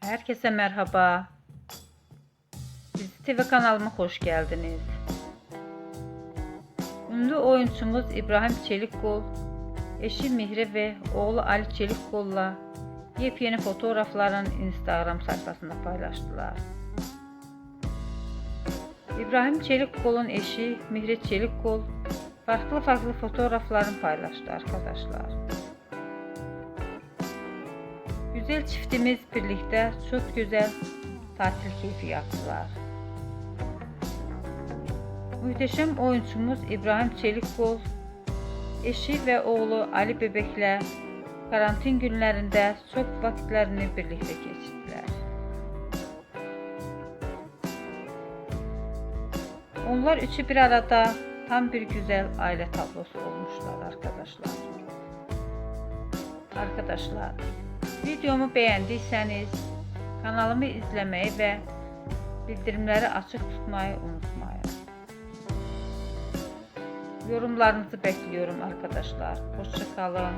Herkese merhaba. Dizi TV kanalıma hoş geldiniz. Ünlü oyuncumuz İbrahim Çelikkol, eşi Mihre ve oğlu Ali Çelikkol'la yepyeni fotoğraflarını Instagram sayfasında paylaştılar. İbrahim Çelikkol'un eşi Mihre Çelikkol farklı farklı fotoğraflarını paylaştı arkadaşlar. Güzel çiftimiz birlikte çok güzel tatil keyfi yaptılar. Muhteşem oyuncumuz İbrahim Çelikkol, eşi ve oğlu Ali Bebek'le karantin günlerinde çok vakitlerini birlikte geçirdiler. Onlar üçü bir arada tam bir güzel aile tablosu olmuşlar arkadaşlar. Arkadaşlar, videomu beğendiyseniz kanalımı izlemeyi ve bildirimleri açık tutmayı unutmayın. Yorumlarınızı bekliyorum arkadaşlar. Hoşçakalın.